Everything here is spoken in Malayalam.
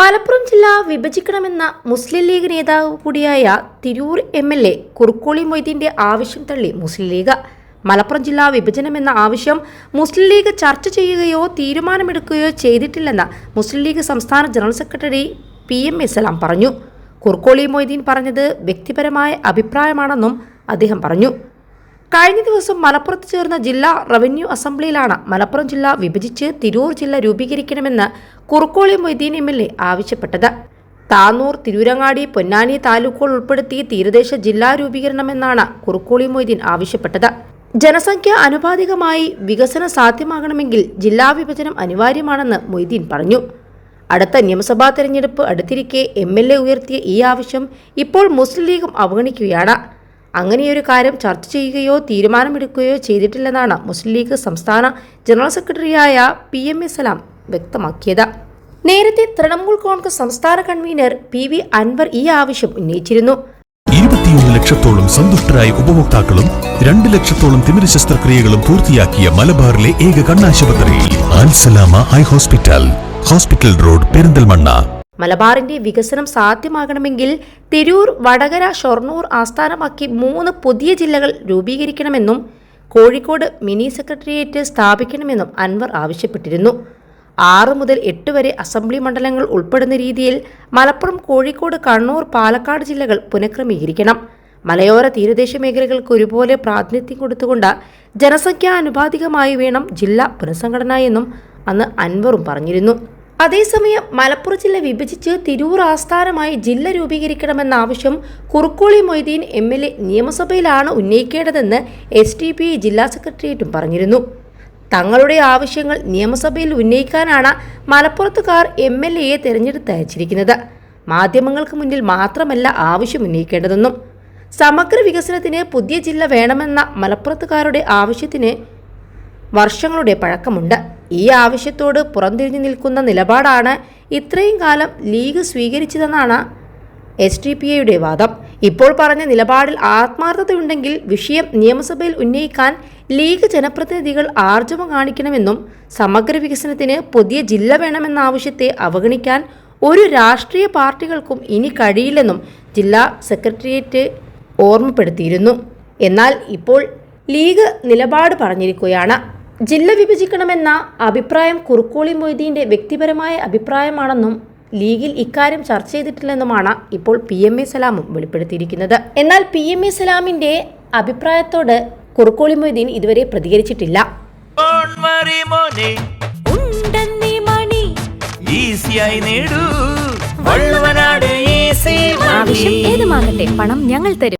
മലപ്പുറം ജില്ല വിഭജിക്കണമെന്ന മുസ്ലിം ലീഗ് നേതാവ് കൂടിയായ Tirur M L A Kurukkoli മൊയ്തീന്റെ ആവശ്യം തള്ളി മുസ്ലിം ലീഗ്. മലപ്പുറം ജില്ലാ വിഭജനമെന്ന ആവശ്യം മുസ്ലിം ലീഗ് ചർച്ച ചെയ്യുകയോ തീരുമാനമെടുക്കുകയോ ചെയ്തിട്ടില്ലെന്ന് മുസ്ലിം ലീഗ് സംസ്ഥാന ജനറൽ സെക്രട്ടറി പി എം എസ്ലാം പറഞ്ഞു. കുർക്കോളി മൊയ്തീൻ പറഞ്ഞത് വ്യക്തിപരമായ അഭിപ്രായമാണെന്നും അദ്ദേഹം പറഞ്ഞു. കഴിഞ്ഞ ദിവസം മലപ്പുറത്ത് ചേർന്ന ജില്ലാ റവന്യൂ അസംബ്ലിയിലാണ് മലപ്പുറം ജില്ല വിഭജിച്ച് തിരൂർ ജില്ല രൂപീകരിക്കണമെന്ന് Kurukkoli Moideen M L A ആവശ്യപ്പെട്ടത്. താനൂർ തിരൂരങ്ങാടി പൊന്നാനി താലൂക്കുകൾ ഉൾപ്പെടുത്തി തീരദേശ ജില്ലാ രൂപീകരണമെന്നാണ് കുറുക്കോളി മൊയ്തീൻ ആവശ്യപ്പെട്ടത്. ജനസംഖ്യ അനുപാതികമായി വികസനം സാധ്യമാകണമെങ്കിൽ ജില്ലാ വിഭജനം അനിവാര്യമാണെന്ന് മൊയ്തീൻ പറഞ്ഞു. അടുത്ത നിയമസഭാ തെരഞ്ഞെടുപ്പ് അടുത്തിരിക്കെ എം ഉയർത്തിയ ഈ ആവശ്യം ഇപ്പോൾ മുസ്ലിം ലീഗും അവഗണിക്കുകയാണ്. അങ്ങനെയൊരു കാര്യം ചർച്ച ചെയ്യുകയോ തീരുമാനമെടുക്കുകയോ ചെയ്തിട്ടില്ലെന്നാണ് മുസ്ലിം ലീഗ് സംസ്ഥാന ജനറൽ സെക്രട്ടറിയായ പി എം എ സലാം വ്യക്തമാക്കിയത്. നേരത്തെ തൃണമൂൽ കോൺഗ്രസ് സംസ്ഥാന കൺവീനർ പി വി അൻവർ ഈ ആവശ്യം ഉന്നയിച്ചിരുന്നു. ഇരുപത്തിയൊന്ന് ലക്ഷത്തോളം സന്തുഷ്ടരായ ഉപഭോക്താക്കളും രണ്ട് ലക്ഷത്തോളം തിമിര ശസ്ത്രക്രിയകളും പൂർത്തിയാക്കിയ മലബാറിലെ ഏക കണ്ണാശുപത്രി ഹോസ്പിറ്റൽ. Hospital road Perinthalmanna. മലബാറിന്റെ വികസനം സാധ്യമാകണമെങ്കിൽ തിരൂർ വടകര ഷൊർണൂർ ആസ്ഥാനമാക്കി മൂന്ന് പുതിയ ജില്ലകൾ രൂപീകരിക്കണമെന്നും കോഴിക്കോട് മിനി സെക്രട്ടേറിയറ്റ് സ്ഥാപിക്കണമെന്നും അൻവർ ആവശ്യപ്പെട്ടിരുന്നു. ആറ് മുതൽ എട്ട് വരെ അസംബ്ലി മണ്ഡലങ്ങൾ ഉൾപ്പെടുന്ന രീതിയിൽ മലപ്പുറം കോഴിക്കോട് കണ്ണൂർ പാലക്കാട് ജില്ലകൾ പുനഃക്രമീകരിക്കണം. മലയോര തീരദേശ മേഖലകൾക്ക് ഒരുപോലെ പ്രാതിനിധ്യം കൊടുത്തുകൊണ്ട് ജനസംഖ്യാനുപാതികമായി വേണം ജില്ലാ പുനഃസംഘടന എന്നും അന്ന് അൻവറും പറഞ്ഞിരുന്നു. അതേസമയം മലപ്പുറം ജില്ല വിഭജിച്ച് തിരൂർ ആസ്ഥാനമായി ജില്ല രൂപീകരിക്കണമെന്ന ആവശ്യം Kurukkoli Moideen M L A നിയമസഭയിലാണ് ഉന്നയിക്കേണ്ടതെന്ന് എസ് ടി പി ജില്ലാ സെക്രട്ടേറിയറ്റും പറഞ്ഞിരുന്നു. തങ്ങളുടെ ആവശ്യങ്ങൾ നിയമസഭയിൽ ഉന്നയിക്കാനാണ് മലപ്പുറത്തുകാർ എം എൽ എയെ തിരഞ്ഞെടുത്തയച്ചിരിക്കുന്നത് മാധ്യമങ്ങൾക്ക് മുന്നിൽ മാത്രമല്ല ആവശ്യം ഉന്നയിക്കേണ്ടതെന്നും സമഗ്ര വികസനത്തിന് പുതിയ ജില്ല വേണമെന്ന മലപ്പുറത്തുകാരുടെ ആവശ്യത്തിന് വർഷങ്ങളുടെ പഴക്കമുണ്ട്. ഈ ആവശ്യത്തോട് പുറംതിരിഞ്ഞു നിൽക്കുന്ന നിലപാടാണ് ഇത്രയും കാലം ലീഗ് സ്വീകരിച്ചതെന്നാണ് എസ് ഡി പി എയുടെ വാദം. ഇപ്പോൾ പറഞ്ഞ നിലപാടിൽ ആത്മാർത്ഥതയുണ്ടെങ്കിൽ വിഷയം നിയമസഭയിൽ ഉന്നയിക്കാൻ ലീഗ് ജനപ്രതിനിധികൾ ആർജവം കാണിക്കണമെന്നും സമഗ്ര വികസനത്തിന് പുതിയ ജില്ല വേണമെന്ന ആവശ്യത്തെ അവഗണിക്കാൻ ഒരു രാഷ്ട്രീയ പാർട്ടികൾക്കും ഇനി കഴിയില്ലെന്നും ജില്ലാ സെക്രട്ടേറിയറ്റ് ഓർമ്മപ്പെടുത്തിയിരുന്നു. എന്നാൽ ഇപ്പോൾ ലീഗ് നിലപാട് പറഞ്ഞിരിക്കുകയാണ്. ജില്ല വിഭജിക്കണമെന്ന അഭിപ്രായം കുറുക്കോളി മൊയ്തീന്റെ വ്യക്തിപരമായ അഭിപ്രായമാണെന്നും ലീഗിൽ ഇക്കാര്യം ചർച്ച ചെയ്തിട്ടില്ലെന്നുമാണ് ഇപ്പോൾ പി എം എ സലാമും വെളിപ്പെടുത്തിയിരിക്കുന്നത്. എന്നാൽ പി എം എ സലാമിന്റെ അഭിപ്രായത്തോട് കുറുക്കോളി മൊയ്തീൻ ഇതുവരെ പ്രതികരിച്ചിട്ടില്ല. Don't worry, മോനെ ഉണ്ടെന്നീ മണി. ഈസിയായി നേടൂ. വള്ളുവനാട് ഈസി ആവശ്യം ഏതുമാകട്ടെ പണം ഞങ്ങൾ തരും.